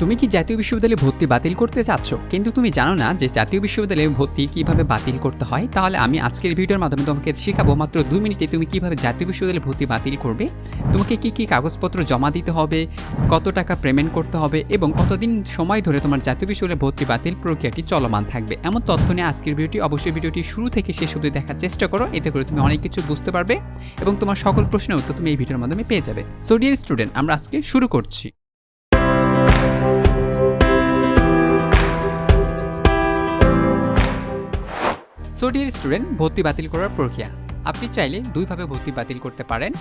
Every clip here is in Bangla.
তুমি কি জাতীয় বিশ্ববিদ্যালয়ে ভর্তি বাতিল করতে চাচ্ছ? কিন্তু তুমি জানো না যে জাতীয় বিশ্ববিদ্যালয়ে ভর্তি কীভাবে বাতিল করতে হয়। তাহলে আমি আজকের ভিডিওর মাধ্যমে তোমাকে শেখাবো মাত্র দুই মিনিটে তুমি কীভাবে জাতীয় বিশ্ববিদ্যালয়ে ভর্তি বাতিল করবে। তোমাকে কি কি কাগজপত্র জমা দিতে হবে, কত টাকা পেমেন্ট করতে হবে এবং কতদিন সময় ধরে তোমার জাতীয় বিশ্ববিদ্যালয়ে ভর্তি বাতিল প্রক্রিয়াটি চলমান থাকবে। এমন তথ্য নিয়ে আজকের ভিডিওটি অবশ্যই ভিডিওটি শুরু থেকে শেষ অবধি দেখার চেষ্টা করো। এতে করে তুমি অনেক কিছু বুঝতে পারবে এবং তোমার সকল প্রশ্নের উত্তর তুমি এই ভিডিওর মাধ্যমে পেয়ে যাবে। সো ডিয়ার স্টুডেন্ট আমরা আজকে শুরু করছি। সো ডিয়ার স্টুডেন্ট ভর্তি বাতিল করার প্রক্রিয়া। আপনি চাইলে দুইভাবে ভর্তি বাতিল করতে পারেন।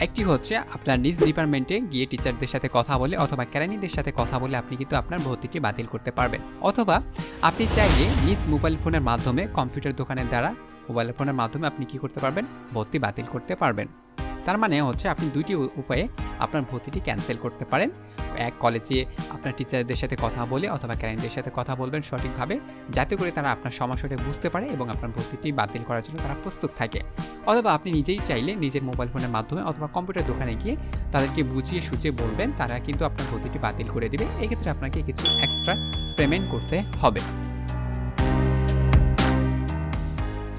একটি হচ্ছে আপনার নিজ ডিপার্টমেন্টে গিয়ে টিচারদের সাথে কথা বলে অথবা ক্যারানিদের সাথে কথা বলে আপনি কিন্তু আপনার ভর্তিটি বাতিল করতে পারবেন। অথবা আপনি চাইলে নিজ মোবাইল ফোনের মাধ্যমে কম্পিউটার দোকানের দ্বারা মোবাইল ফোনের মাধ্যমে আপনি কি করতে পারবেন? ভর্তি বাতিল করতে পারবেন। তার মানে হচ্ছে আপনি দুইটি উপায়ে আপনার ভর্তিটি ক্যান্সেল করতে পারেন। এক কলেজে আপনার টিচারদের সাথে কথা বলে অথবা ক্যারেন্টদের সাথে কথা বলবেন সঠিকভাবে, যাতে করে তারা আপনার সমস্যাটা বুঝতে পারে এবং আপনার ভর্তিটি বাতিল করার জন্য তারা প্রস্তুত থাকে। অথবা আপনি নিজেই চাইলে নিজের মোবাইল ফোনের মাধ্যমে অথবা কম্পিউটার দোকানে গিয়ে তাদেরকে বুঝিয়ে সুঝিয়ে বলবেন, তারা কিন্তু আপনার ভর্তিটি বাতিল করে দেবে। এক্ষেত্রে আপনাকে কিছু এক্সট্রা পেমেন্ট করতে হবে।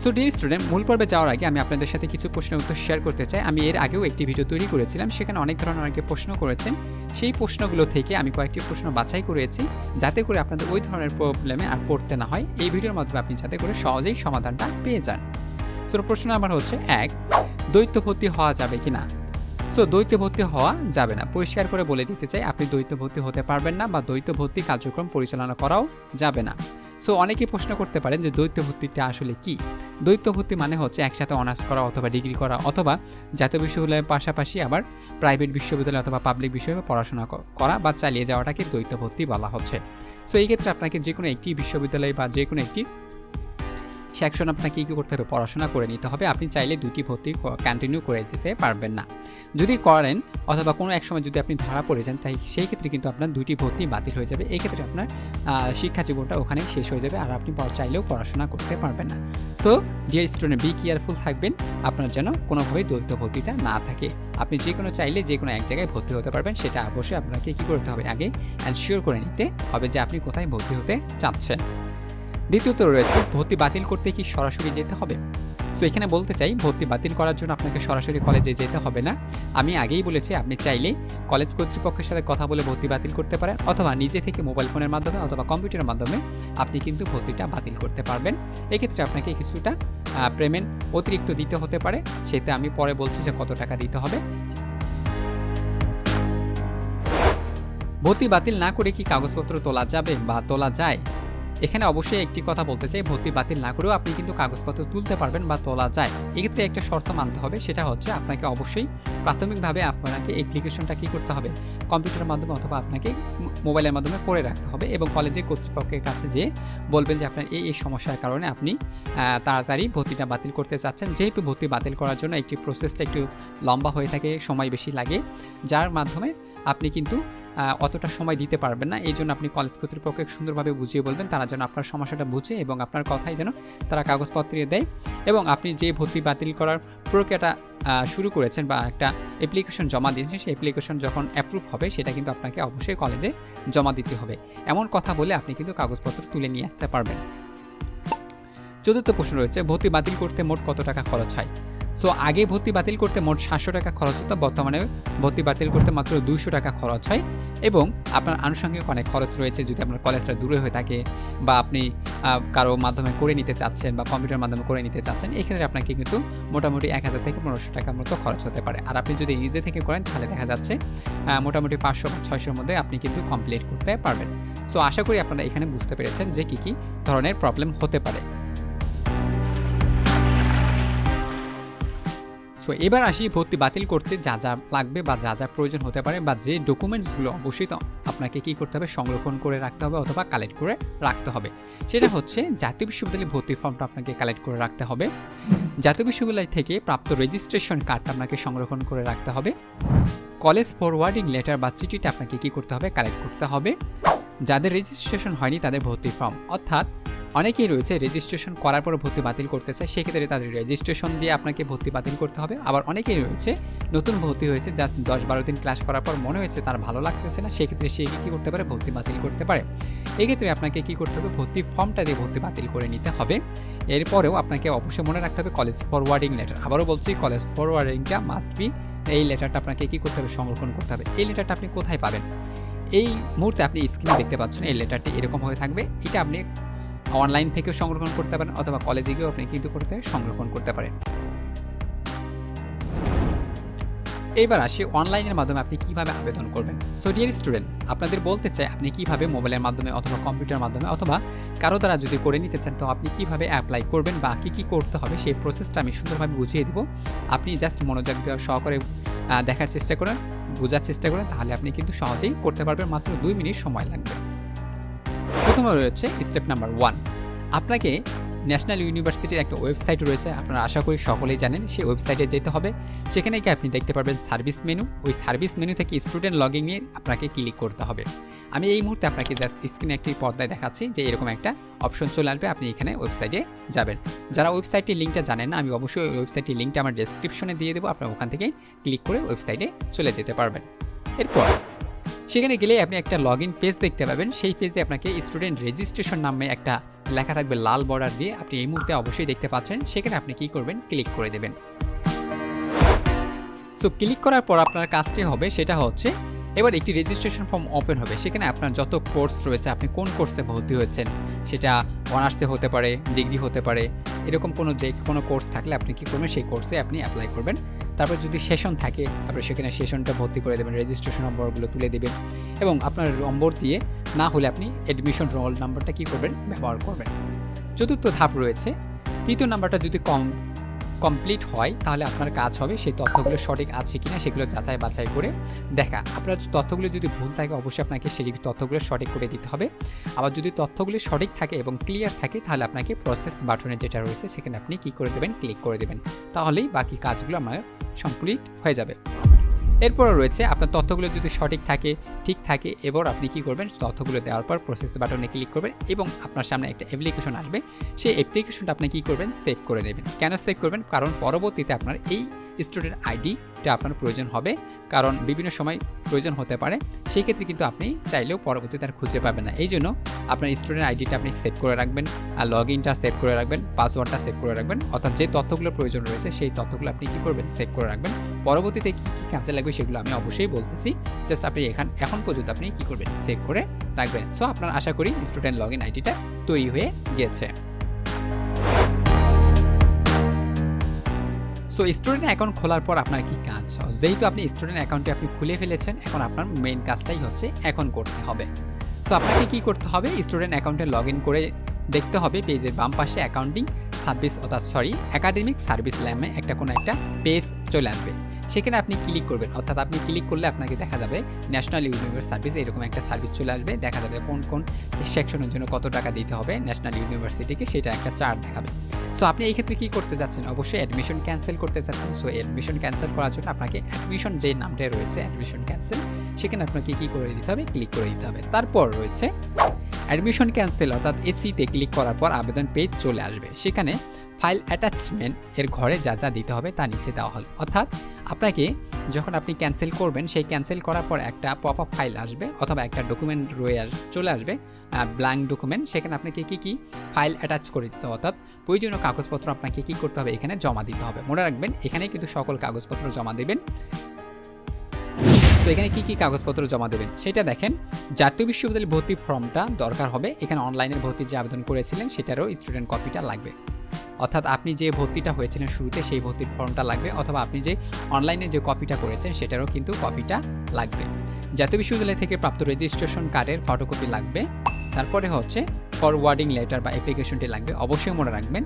সো ডিয়ার স্টুডেন্ট মূল পর্বে যাওয়ার আগে আমি আপনাদের সাথে কিছু প্রশ্নের উত্তর শেয়ার করতে চাই। আমি এর আগেও একটি ভিডিও তৈরি করেছিলাম, সেখানে অনেক ধরনের অনেকে প্রশ্ন করেছেন। সেই প্রশ্নগুলো থেকে আমি কয়েকটি প্রশ্ন বাছাই করেছি, যাতে করে আপনাদের ওই ধরনের প্রবলেমে আর পড়তে না হয়। এই ভিডিওর মাধ্যমে আপনি যাতে করে সহজেই সমাধানটা পেয়ে যান। সো প্রশ্ন আমার হচ্ছে এক দ্বৈত ভর্তি হওয়া যাবে কি না সো দ্বৈত ভর্তি হওয়া যাবে না। পরিষ্কার করে বলে দিতে চাই, আপনি দ্বৈত ভর্তি হতে পারবেন না বা দ্বৈত ভর্তি কার্যক্রম পরিচালনা করাও যাবে না। সো অনেকেই প্রশ্ন করতে পারেন যে দ্বৈত ভর্তিটা আসলে কি? দ্বৈত ভর্তি মানে হচ্ছে একসাথে অনার্স করা অথবা ডিগ্রি করা অথবা জাতীয় বিশ্ববিদ্যালয়ের পাশাপাশি আবার প্রাইভেট বিশ্ববিদ্যালয় অথবা পাবলিক বিশ্ববিদ্যালয়ে পড়াশোনা করা বা চালিয়ে যাওয়াটাকে দ্বৈত ভর্তি বলা হচ্ছে। সো এই ক্ষেত্রে আপনাকে যে কোনো একটি বিশ্ববিদ্যালয় বা যে কোনো একটি সেকশন আপনাকে কী করতে হবে? পড়াশোনা করে নিতে হবে। আপনি চাইলে দুটি ভর্তি কন্টিনিউ করে যেতে পারবেন না। যদি করেন অথবা কোনো এক সময় যদি আপনি ধরা পড়ে যান, তাই সেই ক্ষেত্রে কিন্তু আপনার দুটি ভর্তি বাতিল হয়ে যাবে। এই ক্ষেত্রে আপনার শিক্ষা জীবনটা ওখানেই শেষ হয়ে যাবে। আর আপনি চাইলেও পড়াশোনা করতে পারবেন না। So dear student be careful থাকবেন। আপনার যেন কোনোভাবেই দ্বৈত ভর্তিটা না থাকে। আপনি যে কোনো চাইলে যে কোনো এক জায়গায় ভর্তি হতে পারবেন। সেটা অবশ্যই আপনাকে কী করতে হবে? আগে অ্যানশিওর করে নিতে হবে যে আপনি কোথায় ভর্তি হতে চাচ্ছেন। দ্বিতীয়ত রয়েছে, ভর্তি বাতিল করতে কি সরাসরি যেতে হবে? সো এখানে বলতে চাই, ভর্তি বাতিল করার জন্য আপনাকে সরাসরি কলেজে যেতে হবে না। আমি আগেই বলেছি, আপনি চাইলে কলেজ কর্তৃপক্ষের সাথে কথা বলে ভর্তি বাতিল করতে পারেন, অথবা নিজে থেকে মোবাইল ফোনের মাধ্যমে অথবা কম্পিউটারের মাধ্যমে আপনি কিন্তু ভর্তিটা বাতিল করতে পারবেন। এক্ষেত্রে আপনাকে কিছুটা পেমেন্ট অতিরিক্ত দিতে হতে পারে, সেটা আমি পরে বলছি যে কত টাকা দিতে হবে। ভর্তি বাতিল না করে কি কাগজপত্র তোলা যাবে বা তোলা যায়? এখানে অবশ্যই একটি কথা বলতে চাই, ভর্তি বাতিল না করেও আপনি কিন্তু কাগজপত্র তুলতে পারবেন বা তোলা যায়। এক্ষেত্রে একটা শর্ত মানতে হবে, সেটা হচ্ছে আপনাকে অবশ্যই প্রাথমিকভাবে আপনাকে অ্যাপ্লিকেশনটা কী করতে হবে? কম্পিউটারের মাধ্যমে অথবা আপনাকে মোবাইলের মাধ্যমে করে রাখতে হবে এবং কলেজের কর্তৃপক্ষের কাছে যেয়ে বলবেন যে আপনার এই এই সমস্যার কারণে আপনি তাড়াতাড়ি ভর্তিটা বাতিল করতে চাচ্ছেন। যেহেতু ভর্তি বাতিল করার জন্য একটি প্রসেসটা একটু লম্বা হয়ে থাকে, সময় বেশি লাগে, যার মাধ্যমে আপনি কিন্তু অতটা সময় দিতে পারবেন না। এই জন্য আপনি কলেজ কর্তৃপক্ষকে সুন্দরভাবে বুঝিয়ে বলবেন, তারা যেন আপনার সমস্যাটা বুঝে এবং আপনার কথাই যেন তারা কাগজপত্র দেয় এবং আপনি যে ভর্তি বাতিল করার প্রক্রিয়াটা শুরু করেছেন বা একটা অ্যাপ্লিকেশন জমা দিয়েছেন, সেই অ্যাপ্লিকেশন যখন অ্যাপ্রুভ হবে, সেটা কিন্তু আপনাকে অবশ্যই কলেজে জমা দিতে হবে। এমন কথা বলে আপনি কিন্তু কাগজপত্র তুলে নিয়ে আসতে পারবেন। চতুর্থ প্রশ্ন রয়েছে, ভর্তি বাতিল করতে মোট কত টাকা খরচ হয়? সো আগে ভর্তি বাতিল করতে মোট সাতশো টাকা খরচ হতো, বর্তমানে ভর্তি বাতিল করতে মাত্র দুইশো টাকা খরচ হয় এবং আপনার আনুষঙ্গিক অনেক খরচ রয়েছে যদি আপনার কলেজটা দূরে হয়ে থাকে বা আপনি কারও মাধ্যমে করে নিতে চাচ্ছেন বা কম্পিউটার মাধ্যমে করে নিতে চাচ্ছেন এক্ষেত্রে আপনাকে কিন্তু মোটামুটি এক হাজার থেকে পনেরোশো টাকার মতো খরচ হতে পারে। আর আপনি যদি নিজে থেকে করেন, তাহলে দেখা যাচ্ছে মোটামুটি পাঁচশো বা ছয়শোর মধ্যে আপনি কিন্তু কমপ্লিট করতে পারবেন। সো আশা করি আপনারা এখানে বুঝতে পেরেছেন যে কী কী ধরনের প্রবলেম হতে পারে। সো এবার আসি ভর্তি বাতিল করতে যা যা লাগবে বা যা যা প্রয়োজন হতে পারে বা যে ডকুমেন্টসগুলো অবশ্যই আপনাকে কী করতে হবে? সংরক্ষণ করে রাখতে হবে অথবা কালেক্ট করে রাখতে হবে। সেটা হচ্ছে জাতীয় বিশ্ববিদ্যালয়ে ভর্তি ফর্মটা আপনাকে কালেক্ট করে রাখতে হবে। জাতীয় বিশ্ববিদ্যালয় থেকে প্রাপ্ত রেজিস্ট্রেশন কার্ডটা আপনাকে সংরক্ষণ করে রাখতে হবে। কলেজ ফরওয়ার্ডিং লেটার বা চিঠিটা আপনাকে কী করতে হবে? কালেক্ট করতে হবে। যাদের রেজিস্ট্রেশন হয়নি তাদের ভর্তি ফর্ম অর্থাৎ অনেকেই রয়েছে রেজিস্ট্রেশন করার পর ভর্তি বাতিল করতে চায়, সেক্ষেত্রে তাদের রেজিস্ট্রেশন দিয়ে আপনাকে ভর্তি বাতিল করতে হবে। আবার অনেকেই রয়েছে, নতুন ভর্তি হয়েছে জাস্ট দশ বারো দিন ক্লাস করার পর মনে হয়েছে তার ভালো লাগতেছে না, সেক্ষেত্রে সে কী করতে পারে? ভর্তি বাতিল করতে পারে। এক্ষেত্রে আপনাকে কী করতে হবে? ভর্তি ফর্মটা দিয়ে ভর্তি বাতিল করে নিতে হবে। এরপরেও আপনাকে অবশ্যই মনে রাখতে হবে কলেজ ফরওয়ার্ডিং লেটার আবারও বলছি কলেজ ফরওয়ার্ডিংটা মাস্ট বি এই লেটারটা আপনাকে কী করতে হবে? সংরক্ষণ করতে হবে। এই লেটারটা আপনি কোথায় পাবেন? এই মুহূর্তে আপনি স্ক্রিনে দেখতে পাচ্ছেন, এই লেটারটি এরকম হয়ে থাকবে। এটা আপনি অনলাইন থেকেও সংরক্ষণ করতে পারেন অথবা কলেজে গিয়েও আপনি কিন্তু করতে সংরক্ষণ করতে পারেন। এইবার আসি অনলাইনের মাধ্যমে আপনি কীভাবে আবেদন করবেন? সো ডিয়ার স্টুডেন্ট আপনাদের বলতে চাই আপনি কীভাবে মোবাইলের মাধ্যমে অথবা কম্পিউটার মাধ্যমে অথবা কারও দ্বারা যদি করে নিতে চান, তো আপনি কীভাবে অ্যাপ্লাই করবেন বা কী কী করতে হবে সেই প্রসেসটা আমি সুন্দরভাবে বুঝিয়ে দেবো। আপনি জাস্ট মনোযোগ দেওয়া সহকারে দেখার চেষ্টা করেন, বোঝার চেষ্টা করেন, তাহলে আপনি কিন্তু সহজেই করতে পারবেন। মাত্র দুই মিনিট সময় লাগবে। প্রথমে রয়েছে স্টেপ নাম্বার ওয়ান আপনাকে ন্যাশনাল ইউনিভার্সিটির একটা ওয়েবসাইট রয়েছে, আপনারা আশা করি সকলেই জানেন, সেই ওয়েবসাইটে যেতে হবে। সেখানে গিয়ে আপনি দেখতে পারবেন সার্ভিস মেনু ওই সার্ভিস মেনু থেকে স্টুডেন্ট লগিং নিয়ে আপনাকে ক্লিক করতে হবে। আমি এই মুহূর্তে আপনাকে জাস্ট স্ক্রিনে একটি পর্দায় দেখাচ্ছি যে এরকম একটা অপশন চলে আসবে, আপনি এখানে ওয়েবসাইটে যাবেন। যারা ওয়েবসাইটের লিঙ্কটা জানেন না, আমি অবশ্যই ওই ওয়েবসাইটের লিঙ্কটা আমার ডেসক্রিপশনে দিয়ে দেবো, আপনারা ওখান থেকে ক্লিক করে ওয়েবসাইটে চলে যেতে পারবেন। এরপর সেখানে গেলে আপনি একটা লগ ইন পেজ দেখতে পাবেন। সেই পেজে আপনাকে স্টুডেন্ট রেজিস্ট্রেশন নামে একটা লেখা থাকবে লাল বর্ডার দিয়ে। আপনি এই মুহূর্তে অবশ্যই দেখতে পাচ্ছেন। সেখানে আপনি কি করবেন? ক্লিক করে দেবেন। সো ক্লিক করার পর আপনার কাজটি হবে সেটা হচ্ছে, এবার একটি রেজিস্ট্রেশন ফর্ম ওপেন হবে। সেখানে আপনার যত কোর্স রয়েছে, আপনি কোন কোর্সে ভর্তি হয়েছেন? সেটা অনার্সে হতে পারে ডিগ্রি হতে পারে এরকম কোনো যে কোনো কোর্স থাকলে আপনি কি করবেন? সেই কোর্সে আপনি অ্যাপ্লাই করবেন। তারপর যদি সেশন থাকে, তারপরে সেখানে সেশনটা ভর্তি করে দেবেন রেজিস্ট্রেশন নম্বরগুলো তুলে দেবেন এবং আপনার নম্বর দিয়ে না হলে আপনি অ্যাডমিশন রোল নাম্বারটা কী করবেন? ব্যবহার করবেন। চতুর্থ ধাপ রয়েছে। তৃতীয় নাম্বারটা যদি কম কমপ্লিট হয়, তাহলে আপনার কাজ হবে সেই তথ্যগুলো সঠিক আছে কি না সেগুলো যাচাই বাছাই করে দেখা। আপনার তথ্যগুলো যদি ভুল থাকে অবশ্যই আপনাকে সেই তথ্যগুলো সঠিক করে দিতে হবে। আবার যদি তথ্যগুলো সঠিক থাকে এবং ক্লিয়ার থাকে, তাহলে আপনাকে প্রসেস বাটনে যেটা রয়েছে সেখানে আপনি কী করে দেবেন ক্লিক করে দেবেন। তাহলেই বাকি কাজগুলো আমার কমপ্লিট হয়ে যাবে। এরপরও রয়েছে আপনার তথ্যগুলো যদি সঠিক থাকে, ঠিক থাকে, এবার আপনি কি করবেন? তথ্যগুলো দেওয়ার পর প্রসেস বাটনে ক্লিক করবেন এবং আপনার সামনে একটা অ্যাপ্লিকেশন আসবে। সেই অ্যাপ্লিকেশনটা আপনি কি করবেন? সেভ করে নেবেন। কেন সেভ করবেন? কারণ পরবর্তীতে আপনার এই স্টুডেন্ট আইডিটা আপনার প্রয়োজন হবে, কারণ বিভিন্ন সময় প্রয়োজন হতে পারে। সেই ক্ষেত্রে কিন্তু আপনি চাইলেও পরবর্তীতে আর খুঁজে পাবেন না। এই জন্য আপনার স্টুডেন্ট আইডিটা আপনি সেভ করে রাখবেন, আর লগ ইনটা সেভ করে রাখবেন পাসওয়ার্ডটা সেভ করে রাখবেন। অর্থাৎ যে তথ্যগুলো প্রয়োজন রয়েছে, সেই তথ্যগুলো আপনি কী করবেন? সেভ করে রাখবেন। পরবর্তীতে কী কী কাজে লাগবে সেগুলো আমি অবশ্যই বলতেছি। জাস্ট আপনি এখান, এখন পর্যন্ত আপনি কী করবেন? সেভ করে রাখবেন। সো আপনার আশা করি স্টুডেন্ট লগ ইন আইডিটা তৈরি হয়ে গিয়েছে সো স্টুডেন্ট অ্যাকাউন্ট খোলার পর আপনার কি কাজ? যেহেতু আপনি স্টুডেন্ট অ্যাকাউন্টটি আপনি খুলে ফেলেছেন, এখন আপনার মেইন কাজটাই হচ্ছে এখন করতে হবে। সো আপনাকে কি করতে হবে? স্টুডেন্ট অ্যাকাউন্টে লগ ইন করে দেখতে হবে পেজের বাম পাশে অ্যাকাউন্টিং সার্ভিস অর্থাৎ সরি একাডেমিক সার্ভিস ল্যামে একটা কোনো একটা পেজ চলে আসবে। সেখানে আপনি ক্লিক করবেন। অর্থাৎ আপনি ক্লিক করলে আপনাকে দেখা যাবে ন্যাশনাল ইউনিভার্স সার্ভিস এরকম একটা সার্ভিস চলে আসবে। দেখা যাবে কোন কোন সেকশনের জন্য কত টাকা দিতে হবে ন্যাশনাল ইউনিভার্সিটিকে সেটা একটা চার্ট দেখাবে। সো আপনি এই ক্ষেত্রে কী করতে যাচ্ছেন? অবশ্যই অ্যাডমিশন ক্যান্সেল করতে চাচ্ছেন সো অ্যাডমিশন ক্যান্সেল করার জন্য আপনাকে অ্যাডমিশন যে নামটা রয়েছে অ্যাডমিশন ক্যান্সেল সেখানে আপনাকে কী করে দিতে হবে? ক্লিক করে দিতে হবে। তারপর রয়েছে অ্যাডমিশন ক্যান্সেল অর্থাৎ এসিতে ক্লিক করার পর আবেদন পেজ চলে আসবে। সেখানে ফাইল অ্যাটাচমেন্ট এর ঘরে যা যা দিতে হবে তা নিচে দেওয়া হল। অর্থাৎ আপনাকে যখন আপনি ক্যান্সেল করবেন, সেই ক্যান্সেল করার পর একটা পপ আপ ফাইল আসবে অথবা একটা ডকুমেন্ট রয়ে আস, চলে আসবে ব্ল্যাঙ্ক ডকুমেন্ট সেখানে আপনাকে কী কী ফাইল অ্যাটাচ করে দিতে হবে। অর্থাৎ প্রয়োজনীয় কাগজপত্র আপনাকে কী করতে হবে, এখানে জমা দিতে হবে। মনে রাখবেন এখানে কিন্তু সকল কাগজপত্র জমা দেবেন। তো এখানে কি কি কাগজপত্র জমা দেবেন? সেটা দেখেন। জাতীয় বিশ্ববিদ্যালয়ের ভর্তি ফর্মটা দরকার হবে। এখানে অনলাইনের ভর্তি যে আবেদন করেছিলেন, সেটারও স্টুডেন্ট কপিটা লাগবে। অর্থাৎ আপনি যে ভর্তিটা হয়েছিলেন শুরুতে, সেই ভর্তির ফর্মটা লাগবে। অথবা আপনি যে অনলাইনে যে কপিটা করেছেন, সেটারও কিন্তু কপিটা লাগবে। জাতীয় বিশ্ববিদ্যালয় থেকে প্রাপ্ত রেজিস্ট্রেশন কার্ডের ফটোকপি লাগবে। তারপরে হচ্ছে ফরওয়ার্ডিং লেটার বা অ্যাপ্লিকেশনটি লাগবে। অবশ্যই মনে রাখবেন।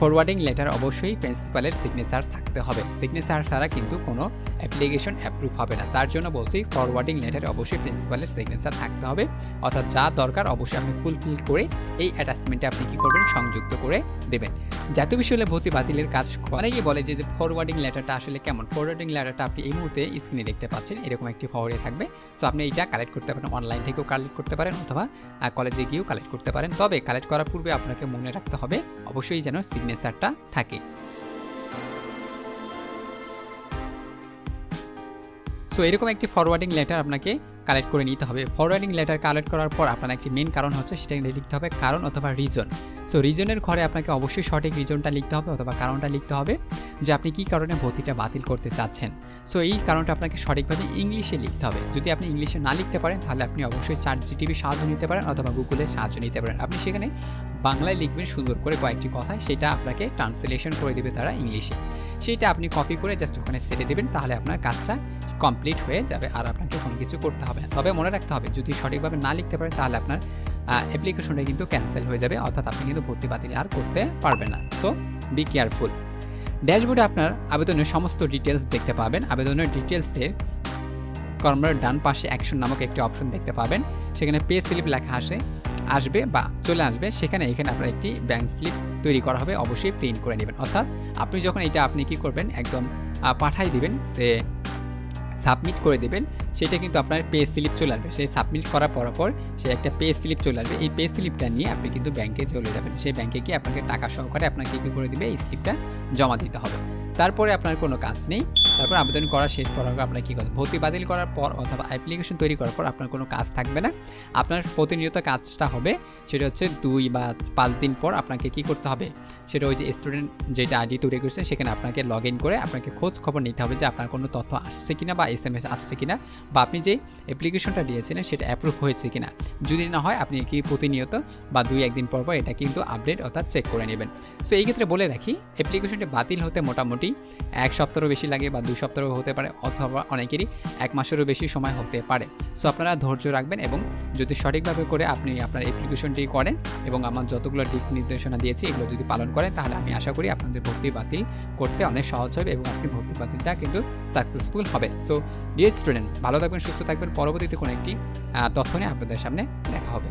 ফরওয়ার্ডিং লেটার অবশ্যই প্রিন্সিপালের সিগনেচার থাকতে হবে। সিগনেচার ছাড়া কিন্তু কোনো অ্যাপ্লিকেশন অ্যাপ্রুভ হবে না। তার জন্য বলছি ফরওয়ার্ডিং লেটারে অবশ্যই প্রিন্সিপালের সিগনেচার থাকতে হবে। অর্থাৎ যা দরকার অবশ্যই আপনি ফুলফিল করে এই অ্যাটাচমেন্টে আপনি কী করবেন? সংযুক্ত করে দেবেন। জাতীয় বিশ্ববিদ্যালয়ে ভর্তি বাতিলের কাজ অনেকেই বলে যে ফরওয়ার্ডিং লেটারটা আসলে কেমন? ফরওয়ার্ডিং লেটারটা আপনি এই মুহূর্তে স্ক্রিনে দেখতে পাচ্ছেন। এরকম একটি ফরওয়ার্ডে থাকবে। সো আপনি এইটা কালেক্ট করতে পারেন। অনলাইন থেকেও কালেক্ট করতে পারেন অথবা কলেজে গিয়েও কালেক্ট করতে পারেন। তবে কালেক্ট করার পূর্বে আপনাকে মনে রাখতে হবে, অবশ্যই যেন সিগনেচারটা থাকে। সো এরকম একটি ফরওয়ার্ডিং লেটার আপনাকে কালেক্ট করে নিতে হবে। ফরওয়ার্ডিং লেটার কালেক্ট করার পর আপনার একটি মেন কারণ হচ্ছে সেটা লিখতে হবে কারণ অথবা রিজন সো রিজনের ঘরে আপনাকে অবশ্যই সঠিক রিজনটা লিখতে হবে অথবা কারণটা লিখতে হবে যে আপনি কী কারণে ভর্তিটা বাতিল করতে চাচ্ছেন। সো এই কারণটা আপনাকে সঠিকভাবে ইংলিশে লিখতে হবে। যদি আপনি ইংলিশে না লিখতে পারেন, তাহলে আপনি অবশ্যই চার জিটিভি সাহায্য নিতে পারেন অথবা গুগলের সাহায্য নিতে পারেন। আপনি সেখানে বাংলায় লিখবেন সুন্দর করে কয়েকটি কথা, সেটা আপনাকে ট্রান্সলেশন করে দেবে তারা ইংলিশে। সেইটা আপনি কপি করে জাস্ট ওখানে সেরে দেবেন, তাহলে আপনার কাজটা কমপ্লিট হয়ে যাবে আর আপনাকে কোনো কিছু করতে হবে না। তবে মনে রাখতে হবে, যদি সঠিকভাবে না লিখতে পারেন তাহলে আপনার অ্যাপ্লিকেশনটা কিন্তু ক্যান্সেল হয়ে যাবে, অর্থাৎ আপনি কিন্তু ভর্তি বাতিল আর করতে পারবেন না। সো বি কেয়ারফুল ড্যাশবোর্ডে আপনার আবেদনের সমস্ত ডিটেলস দেখতে পাবেন। আবেদনের ডিটেলসের কর্মের ডান পাশে অ্যাকশন নামক একটি অপশন দেখতে পাবেন। সেখানে পে স্লিপ লেখা আসে আসবে বা চলে আসবে, সেখানে এখানে আপনার একটি ব্যাংক স্লিপ তৈরি করা হবে, অবশ্যই প্রিন্ট করে নেবেন। অর্থাৎ আপনি যখন এটা আপনি কি করবেন, একদম পাঠাই দিবেন, সে সাবমিট করে দেবেন, সেটা কিন্তু আপনার পে স্লিপ চলে আসবে। সেই সাবমিট করার পর পর সে একটা পে স্লিপ চলে আসবে। এই পে স্লিপটা নিয়ে আপনি কিন্তু ব্যাংকে চলে যাবেন। সেই ব্যাংকে গিয়ে আপনাকে টাকা সহকারে আপনাকে কী করে দিবে? এই স্লিপটা জমা দিতে হবে। তারপরে আপনার কোনো কাজ নেই, তারপর আবেদন করা শেষ করার পর আপনার কী করবেন ভর্তি বাতিল করার পর অথবা অ্যাপ্লিকেশন তৈরি করার পর আপনার কোনো কাজ থাকবে না। আপনার প্রতিনিয়ত কাজটা হবে, সেটা হচ্ছে দুই বা পাঁচ দিন পর আপনাকে কি করতে হবে? সেটা ওই যে স্টুডেন্ট যেটা আইডি তৈরি করছে সেখানে আপনাকে লগ ইন করে আপনাকে খোঁজ খবর নিতে হবে যে আপনার কোনো তথ্য আসছে কিনা বা এস এম এস আসছে কিনা বা আপনি যে অ্যাপ্লিকেশনটা দিয়েছিলেন, সেটা অ্যাপ্রুভ হয়েছে কিনা। যদি না হয়, আপনি কি প্রতিনিয়ত বা দুই, একদিন পর পর এটা কিন্তু আপডেট অর্থাৎ চেক করে নেবেন। সো এই ক্ষেত্রে বলে রাখি অ্যাপ্লিকেশনটি বাতিল হতে মোটামুটি এক সপ্তাহও বেশি লাগে বা দুই সপ্তাহও হতে পারে অথবা অনেকেরই এক মাসেরও বেশি সময় হতে পারে। সো আপনারা ধৈর্য রাখবেন এবং যদি সঠিকভাবে করে আপনি আপনার অ্যাপ্লিকেশনটি করেন এবং আমার যতগুলো দিক নির্দেশনা দিয়েছি এগুলো যদি পালন করেন, তাহলে আমি আশা করি আপনাদের ভর্তি বাতিল করতে অনেক সহজ হবে এবং আপনি ভর্তি বাতিলটা কিন্তু সাকসেসফুল হবে। সো ডিয়ার স্টুডেন্ট ভালো থাকবেন, সুস্থ থাকবেন। পরবর্তীতে কোনো একটি তথ্য নিয়ে আপনাদের সামনে দেখা হবে।